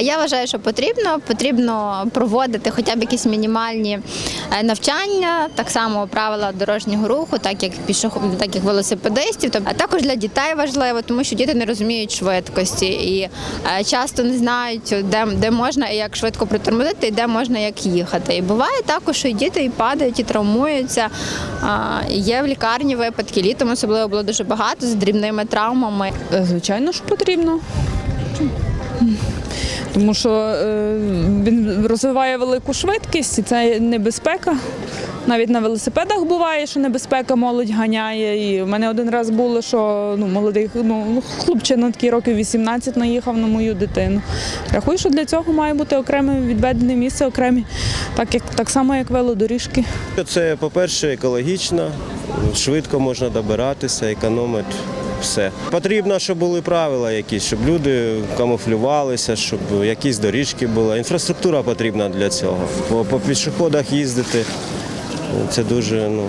Я вважаю, що потрібно. Потрібно проводити хоча б якісь мінімальні е, навчання, так само правила дорожнього руху, так як пішоход, так як велосипедистів. А також для дітей важливо, тому що діти не розуміють швидкості і е, часто не знають, де, де можна і як швидко притормозити, і де можна як їхати. І буває також, що і діти і падають, і травмуються. Є в лікарні випадки. Літом особливо було дуже багато з дрібними травмами. Е, Звичайно, що потрібно. Тому що е, він розвиває велику швидкість і це небезпека. Навіть на велосипедах буває, що небезпека молодь ганяє. І в мене один раз було, що ну, молодий ну, хлопчина такий років 18 наїхав на мою дитину. Рахую, що для цього має бути окреме відведене місце, окремі, так, як, так само, як велодоріжки. Це, по-перше, екологічно, швидко можна добиратися, економить все. Потрібно, щоб були правила якісь, щоб люди камуфлювалися, щоб якісь доріжки були. Інфраструктура потрібна для цього. По, пішоходах їздити це дуже, ну,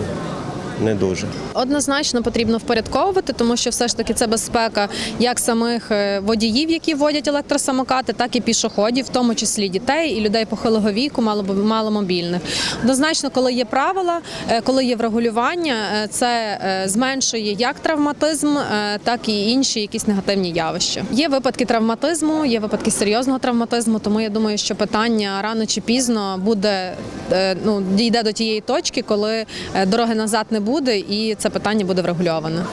не дуже. Однозначно потрібно впорядковувати, тому що все ж таки це безпека як самих е, водіїв, які водять електросамокати, так і пішоходів, в тому числі дітей і людей похилого віку, мало- маломобільних. Однозначно, коли є правила, е, коли є врегулювання, е, це зменшує як травматизм, так і інші якісь негативні явища. Є випадки травматизму, є випадки серйозного травматизму, тому я думаю, що питання рано чи пізно буде ну дійде до тієї точки, коли дороги назад не буде, і це питання буде врегульоване.